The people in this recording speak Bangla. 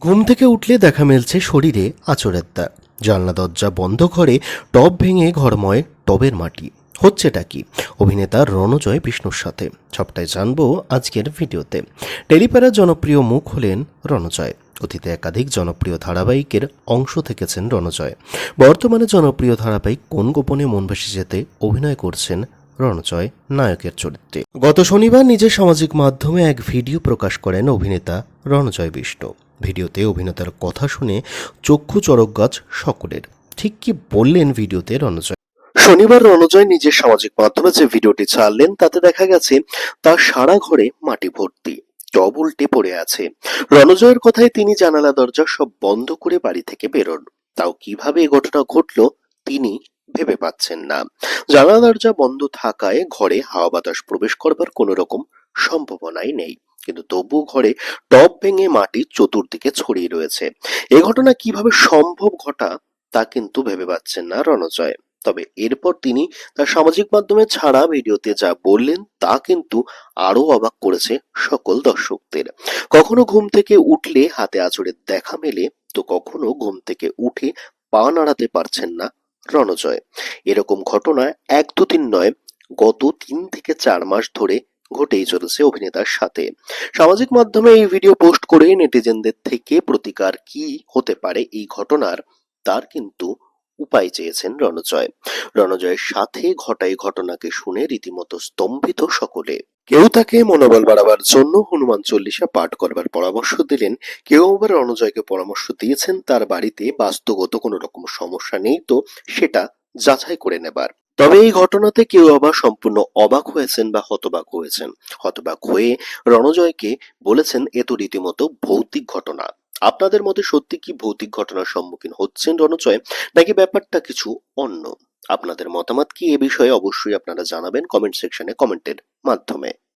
ঘুম থেকে উঠলে দেখা মিলছে শরীরে আচরের দাগ জানলা দরজা বন্ধ করে টব ভেঙে ঘরময় টবের মাটি। হচ্ছেটা কি? অভিনেতা রণজয় বিষ্ণুর সাথে। সবটাই জানব আজকের ভিডিওতে। টেলিপাড়ার জনপ্রিয় মুখ হলেন রণজয়। অতীতে একাধিক জনপ্রিয় ধারাবাহিকের অংশ থেকেছেন রণজয়। বর্তমানে জনপ্রিয় ধারাবাহিক কোন গোপনে মন যেতে অভিনয় করছেন রণজয় নায়কের চরিত্রে। গত শনিবার নিজের সামাজিক মাধ্যমে এক ভিডিও প্রকাশ করেন অভিনেতা রণজয় বিষ্ণু ভিডিওতে অভিনেতার কথা শুনে চক্ষু চরক গাছ সকলের। ঠিক কি বললেন ভিডিওতে রণজয়? শনিবার রণজয় নিজের সামাজিক মাধ্যমে যে ভিডিওটি ছাড়লেন, তাতে দেখা গেছে তার সারা ঘরে মাটি ভর্তি, টব উল্টে পড়ে আছে। রণজয়ের কথায় তিনি জানালা দরজা সব বন্ধ করে বাড়ি থেকে বেরোন। তাও কীভাবে এ ঘটনা ঘটলো, তিনি ভেবে পাচ্ছেন না। জানালা দরজা বন্ধ থাকায় ঘরে হাওয়া বাতাস প্রবেশ করবার কোনো রকম সম্ভাবনাই নেই। কিন্তু তবু ঘরে টব ভেঙে মাটি চতুর্দিকে ছড়িয়ে রয়েছে। এ ঘটনা কীভাবে সম্ভব ঘটা তা কিন্তু ভেবে পাচ্ছেন না রণজয়। তবে এরপর তিনি তার সামাজিক মাধ্যমে ছাড়া ভিডিওতে যা বললেন তা কিন্তু আরও অবাক করেছে সকল দর্শকদের। কখনো ঘুম থেকে উঠলে হাতে আঁচড়ে দেখা মেলে, তো কখনো ঘুম থেকে উঠে পা নাড়াতে পারছেন না রণজয় এরকম ঘটনা এক দুদিন নয়, গত তিন থেকে চার মাস ধরে ঘটেই চলেছে অভিনেতার সাথে। সামাজিক মাধ্যমে এই ভিডিও পোস্ট করে নেটিজেনদের থেকে প্রতিকার কি হতে পারে এই ঘটনার, তার কিন্তু উপায় চেয়েছেন রণজয়। রণজয়ের সাথে ঘটা এই ঘটনাকে শুনে রীতিমতো স্তম্ভিত সকলে। কেউ তাকে মনোবল বাড়াবার জন্য হনুমান চল্লিশা পাঠ করবার পরামর্শ দিলেন, কেউ আবার রণজয়কে পরামর্শ দিয়েছেন তার বাড়িতে বাস্তুগত কোনো রকম সমস্যা নেই তো সেটা যাচাই করে নেবার। তবে এই ঘটনাতে কেউ আবার সম্পূর্ণ অবাক হয়েছেন বা হতবাক হয়েছেন। হতবাক হয়ে রণজয়কে বলেছেন, এ তো রীতিমতো ভৌতিক ঘটনা। আপনাদের মতে সত্যি কি ভৌতিক ঘটনার সম্মুখীন হচ্ছেন রণজয়, নাকি ব্যাপারটা কিছু অন্য? আপনাদের মতামত কি এ বিষয়ে অবশ্যই আপনারা জানাবেন কমেন্ট সেকশনে কমেন্টের মাধ্যমে।